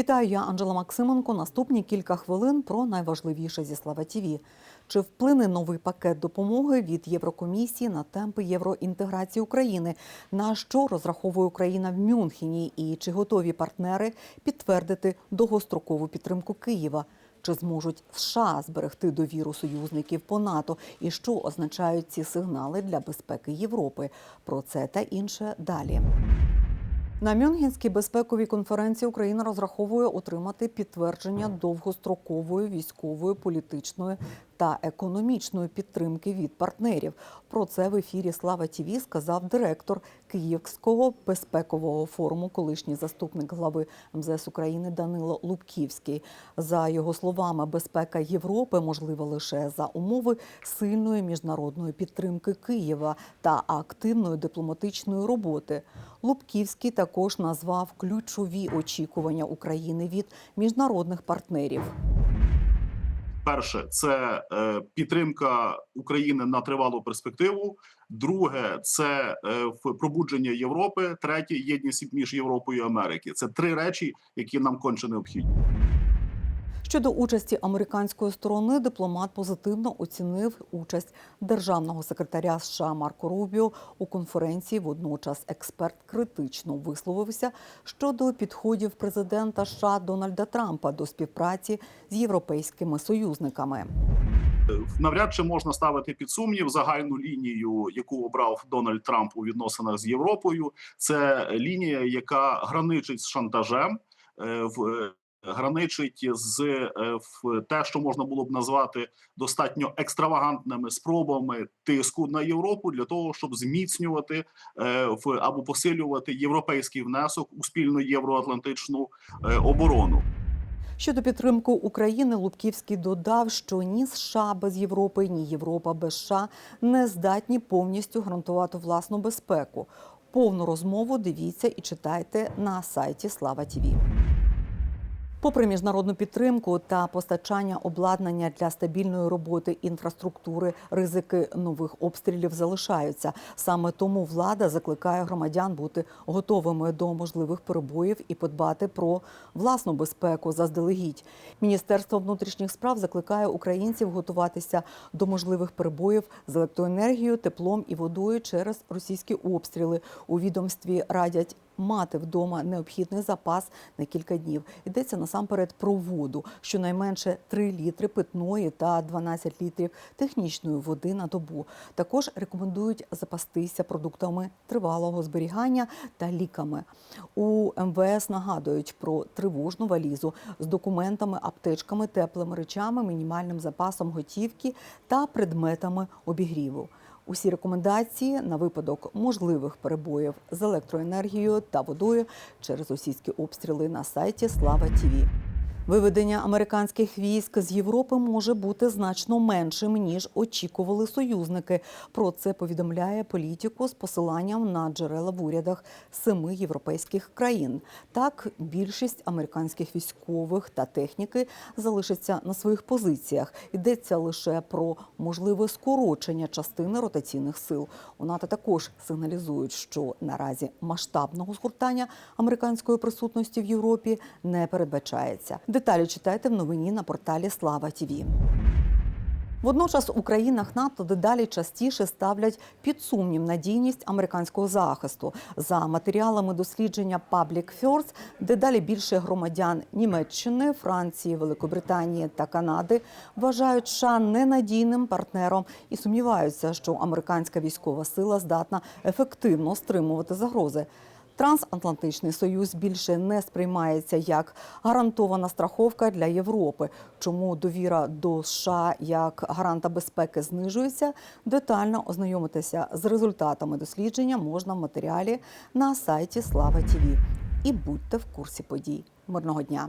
Вітаю, я Анжела Максименко. Наступні кілька хвилин про найважливіше зі Слава ТІВІ. Чи вплине новий пакет допомоги від Єврокомісії на темпи євроінтеграції України? На що розраховує Україна в Мюнхені? І чи готові партнери підтвердити довгострокову підтримку Києва? Чи зможуть США зберегти довіру союзників по НАТО? І що означають ці сигнали для безпеки Європи? Про це та інше далі. На Мюнхенській безпековій конференції Україна розраховує отримати підтвердження довгострокової військової, політичної та економічної підтримки від партнерів. Про це в ефірі Слава Тіві сказав директор Київського безпекового форуму, колишній заступник глави МЗС України Данило Лубківський. За його словами, безпека Європи можлива лише за умови сильної міжнародної підтримки Києва та активної дипломатичної роботи. Лубківський також назвав ключові очікування України від міжнародних партнерів. Перше це е, підтримка України на тривалу перспективу. Друге це е, пробудження Європи. Третє єдність між Європою і Америки. Це три речі, які нам конче необхідні. Щодо участі американської сторони, дипломат позитивно оцінив участь державного секретаря США Марко Рубіо у конференції. Водночас експерт критично висловився щодо підходів президента США Дональда Трампа до співпраці з європейськими союзниками. Навряд чи можна ставити під сумнів загальну лінію, яку обрав Дональд Трамп у відносинах з Європою. Це лінія, яка граничить з шантажем. е, в Граничить з е, те, що можна було б назвати достатньо екстравагантними спробами тиску на Європу для того, щоб зміцнювати е, в або посилювати європейський внесок у спільну євроатлантичну е, оборону. Щодо підтримки України, Лубківський додав, що ні США без Європи, ні Європа без США не здатні повністю гарантувати власну безпеку. Повну розмову дивіться і читайте на сайті Слава Тіві. Попри міжнародну підтримку та постачання обладнання для стабільної роботи інфраструктури, ризики нових обстрілів залишаються. Саме тому влада закликає громадян бути готовими до можливих перебоїв і подбати про власну безпеку заздалегідь. Міністерство внутрішніх справ закликає українців готуватися до можливих перебоїв з електроенергією, теплом і водою через російські обстріли. У відомстві радять мати вдома необхідний запас на кілька днів. Йдеться насамперед про воду, щонайменше 3 літри питної та 12 літрів технічної води на добу. Також рекомендують запастися продуктами тривалого зберігання та ліками. У МВС нагадують про тривожну валізу з документами, аптечками, теплими речами, мінімальним запасом готівки та предметами обігріву. Усі рекомендації на випадок можливих перебоїв з електроенергією та водою через російські обстріли на сайті Слава Тіві. Виведення американських військ з Європи може бути значно меншим ніж очікували союзники. Про це повідомляє політику з посиланням на джерела в урядах семи європейських країн. Так, більшість американських військових та техніки залишаться на своїх позиціях. Йдеться лише про можливе скорочення частини ротаційних сил. У НАТО також сигналізують, що наразі масштабного згортання американської присутності в Європі не передбачається. Деталі читайте в новині на порталі Слава Тіві. Водночас у країнах НАТО дедалі частіше ставлять під сумнів надійність американського захисту. За матеріалами дослідження Public First, дедалі більше громадян Німеччини, Франції, Великобританії та Канади вважають США ненадійним партнером і сумніваються, що американська військова сила здатна ефективно стримувати загрози. Трансатлантичний союз більше не сприймається як гарантована страховка для Європи. Чому довіра до США як гаранта безпеки знижується? Детально ознайомитися з результатами дослідження можна в матеріалі на сайті Слава Тіві. І будьте в курсі подій. Мирного дня!